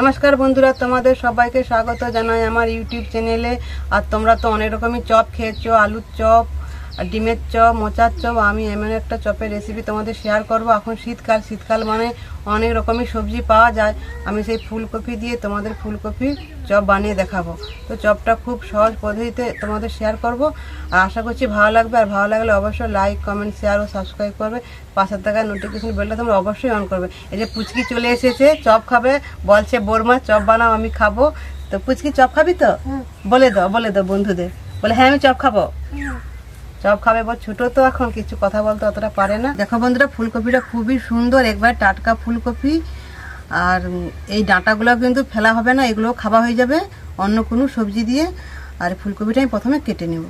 নমস্কার বন্ধুরা, তোমাদের সবাইকে স্বাগত জানাই আমার ইউটিউব চ্যানেলে। আর তোমরা তো অনেক রকমই চপ খেয়েছো, আলুর চপ ডিমের চপ মোচার চপ আমি এমন একটা চপের রেসিপি তোমাদের শেয়ার করব। এখন শীতকাল শীতকাল মানে অনেক রকমের সবজি পাওয়া যায়। আমি সেই ফুলকপি দিয়ে তোমাদের ফুলকপি চপ বানিয়ে দেখাবো। তো চপটা খুব সহজ পদ্ধতিতে তোমাদের শেয়ার করব। আর আশা করছি ভালো লাগবে। আর ভালো লাগলে অবশ্যই লাইক কমেন্ট শেয়ার ও সাবস্ক্রাইব করবে। পাশের থাকা নোটিফিকেশন বেলটা তোমরা অবশ্যই অন করবে। এই যে পুচকি চলে এসেছে চপ খাবে বলছে বোরমা চপ বানাও আমি খাব। তো পুচকি চপ খাবি তো? বলে দাও বলে দাও বন্ধুদের। বলে হ্যাঁ আমি চপ খাব। চপ খাবে বল ছোট তো এখন, কিছু কথা বলতে অতটা পারে না। দেখো বন্ধুরা, ফুলকপিটা খুবই সুন্দর, একবার টাটকা ফুলকপি, আর এই ডাঁটাগুলো কিন্তু ফেলা হবে না এগুলো খাওয়া হয়ে যাবে, অন্য কোনো সবজি দিয়ে। আর ফুলকপিটা আমি প্রথমে কেটে নেব।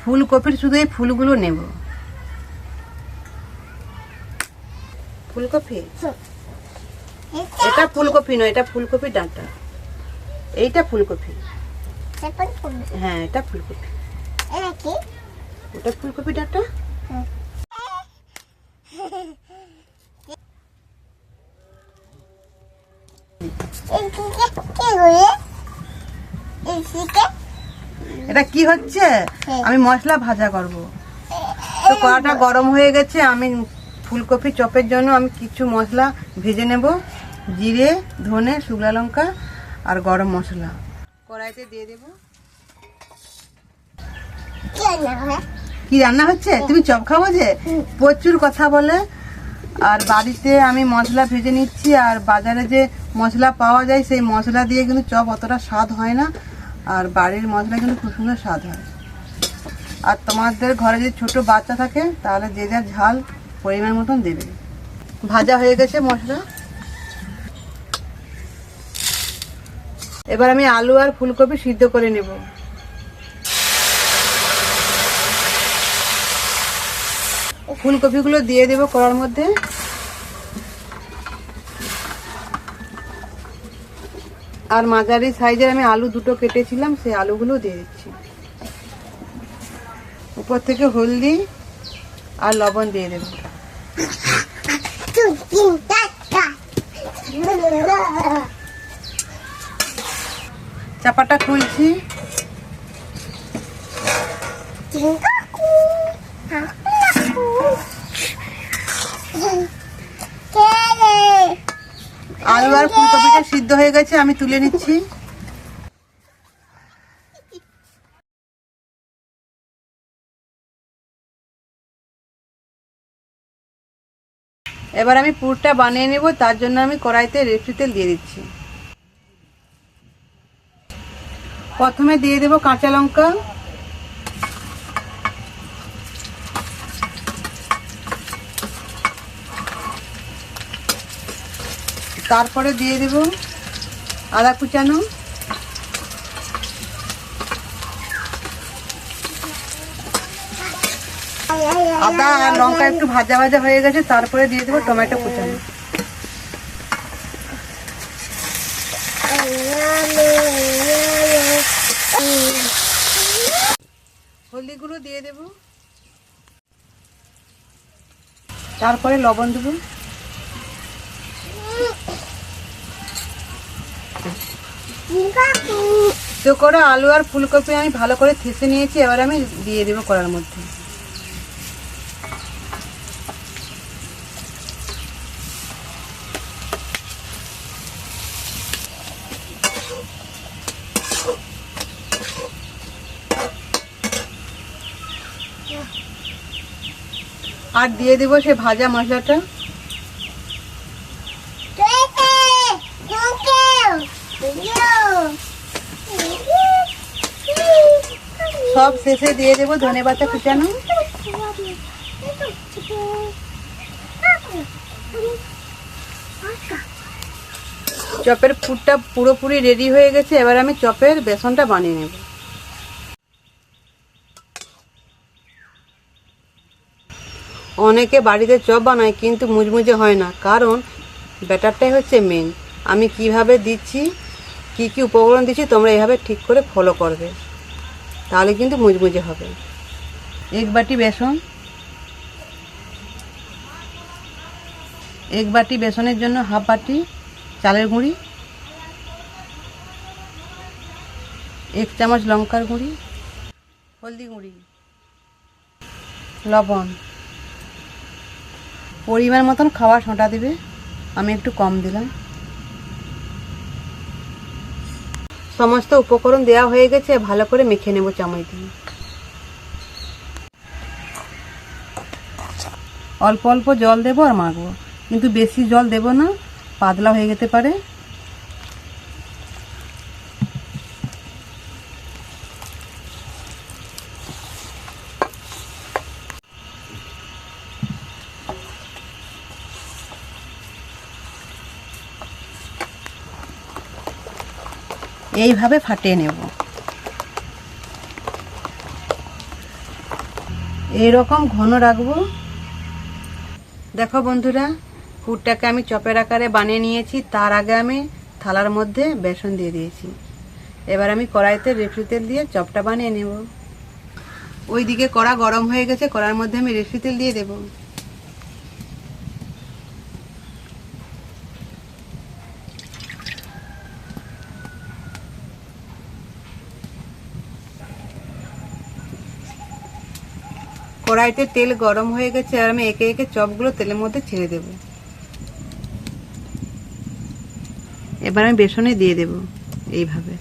ফুলকপির শুধু এই ফুলগুলো নেব। ফুলকপি? এটা ফুলকপি নয় এটা ফুলকপি ডাঁটা। এইটা ফুলকপি। হ্যাঁ এটা ফুলকপি। ওটা ফুলকপি ডাঁটা? এটা কি হচ্ছে? আমি মশলা ভাজা করব। তো কড়াটা গরম হয়ে গেছে আমি ফুলকপি চপের জন্য আমি কিছু মশলা ভেজে নেব। জিরে ধনে শুকনা লঙ্কা আর গরম মশলা। কড়াইতে দিয়ে দেব। কি রান্না হচ্ছে? তুমি চপ খাব যে? প্রচুর কথা বলে। আর বাড়িতে আমি মশলা ভেজে নিচ্ছি আর বাজারে যে মশলা পাওয়া যায় সেই মশলা দিয়ে কিন্তু চপ অতটা স্বাদ হয় না। আর বাড়ির মশলা কিন্তু খুব সুন্দর স্বাদ হয়। আর তোমাদের ঘরে যদি ছোট বাচ্চা থাকে তাহলে যে যার ঝাল পরিমাণ মতন দেবে। ভাজা হয়ে গেছে মশলা। এবার আমি আলু আর ফুলকপি সিদ্ধ করে নেব। ফুলকপিগুলো দিয়ে দেবো কড়ার মধ্যে। আর মাঝারি সাইজের আমি আলু দুটো কেটেছিলাম, সেই আলুগুলো দিয়ে দিচ্ছি। উপর থেকে হলদি আর লবণ দিয়ে দেবো। চাপাটা খুলছি। আলু আর ফুলকপিটা সিদ্ধ হয়ে গেছে, আমি তুলে নিচ্ছি। এবার আমি পুরটা বানিয়ে নেব, তার জন্য আমি কড়াইতে রেফ্রি তেল দিয়ে দিচ্ছি। প্রথমে দিয়ে দেব কাঁচা লঙ্কা। তারপরে দিয়ে দেব আদা কুচানো। আদা আর লঙ্কা একটু ভাজা ভাজা হয়ে গেছে, তারপরে দিয়ে দেবো টমেটো কুচানো। হলদি গুঁড়ো দিয়ে দেব। তারপরে লবণ দেবো। তো করে আলু আর ফুলকপি আমি ভালো করে থেসে নিয়েছি, এবার আমি দিয়ে দেবো কড়ার মধ্যে। আর দিয়ে দেবো সে ভাজা মশলাটা। সব শেষে দিয়ে দেবো ধনে পাতা কুচানো। চপের পুরটা পুরোপুরি রেডি হয়ে গেছে এবার আমি চপের বেসনটা বানিয়ে নেব। অনেকে বাড়িতে চপ বানায় কিন্তু মুজমুজে হয় না। কারণ ব্যাটারটাই হচ্ছে মেন আমি কীভাবে দিচ্ছি, কি কি উপকরণ দিচ্ছি, তোমরা এভাবে ঠিক করে ফলো করবে। তাহলে কিন্তু মুজমুজে হবে। এক বাটি বেসন। এক বাটি বেসনের জন্য হাফ বাটি চালের গুঁড়ি। এক চামচ লঙ্কার গুঁড়ি। হলদি গুঁড়ি। লবণ। পরিমাণ মতন খাবার সোঁটা দিবে। আমি একটু কম দিলাম। সমস্ত উপকরণ দেওয়া হয়ে গেছে, ভালো করে মেখে নেব চামচ দিয়ে। অল্প অল্প জল দেবো আর মাখবো। কিন্তু বেশি জল দেব না, পাতলা হয়ে যেতে পারে। এইভাবে ফাটিয়ে নেব। এইরকম ঘন রাখব। দেখো বন্ধুরা, পুরটাকে আমি চপের আকারে বানিয়ে নিয়েছি। তার আগে আমি থালার মধ্যে বেসন দিয়ে দিয়েছি। এবার আমি কড়াইতে রেফরি তেল দিয়ে চপটা বানিয়ে নেব। ওইদিকে কড়া গরম হয়ে গেছে, কড়ার মধ্যে আমি রেফরি তেল দিয়ে দেবো। কড়াইতে তেল গরম হয়ে গেছে আর আমি একে একে চপগুলো তেলের মধ্যে ছেড়ে দেব। এবার আমি বেসনে দিয়ে দেব এইভাবে।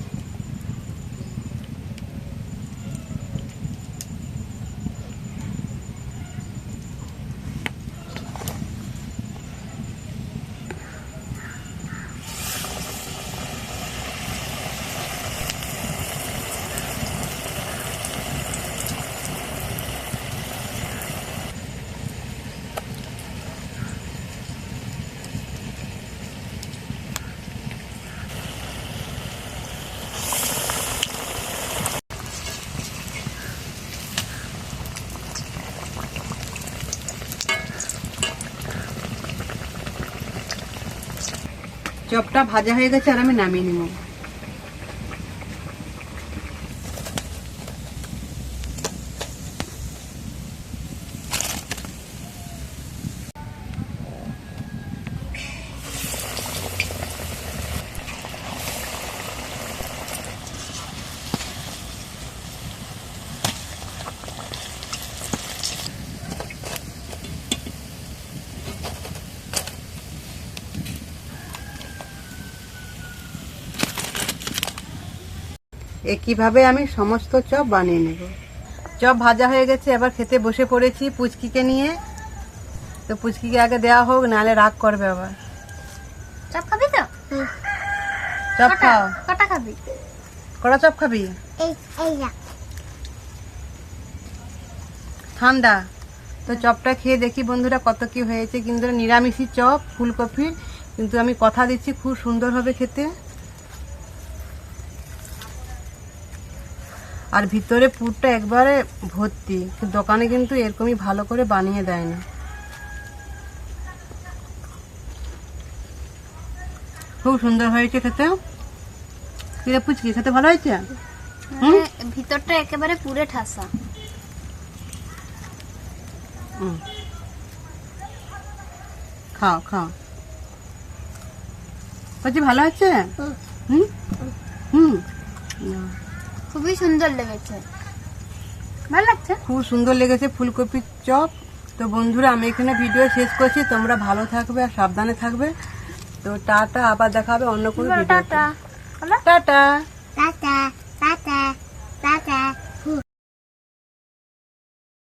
চপটা ভাজা হয়ে গেছে আর আমি নামিয়ে নিব। একইভাবে আমি সমস্ত চপ বানিয়ে নেব? চপ ভাজা হয়ে গেছে এবার খেতে বসে পড়েছি পুচকিকে নিয়ে। তো পুচকিকে আগে দেওয়া হোক নাহলে রাগ করবে আবার। চপ খাবি তো? চপ খাও। কটা খাবি? কড়া চপ খাবি? ঠান্ডা। তো চপটা খেয়ে দেখি বন্ধুরা কত কি হয়েছে। কিন্তু নিরামিষি চপ ফুলকপির কিন্তু আমি কথা দিচ্ছি খুব সুন্দর হবে খেতে। আর ভিতরে পুরটা একবারে ভর্তি দোকানে কিন্তু এরকমই ভালো করে বানিয়ে দেয় না। খুব সুন্দর হয়েছে খেতে। কিরে পুচকি খেতে ভালো হয়েছে? ভিতরটা একেবারে পুরে ঠাসা। হুম। খাও খাও। বলছি ভালো আছে? হুম। হুম? না। খুবই সুন্দর লেগেছে। ভালো লাগছে? খুব সুন্দর লেগেছে ফুলকপির চপ। তো বন্ধুরা আমি এখানে ভিডিও শেষ করছি। তোমরা ভালো থাকবে আর সাবধানে থাকবে। তো টাটা আবার দেখাবে অন্য কোনো টাটা। টাটা। টাটা।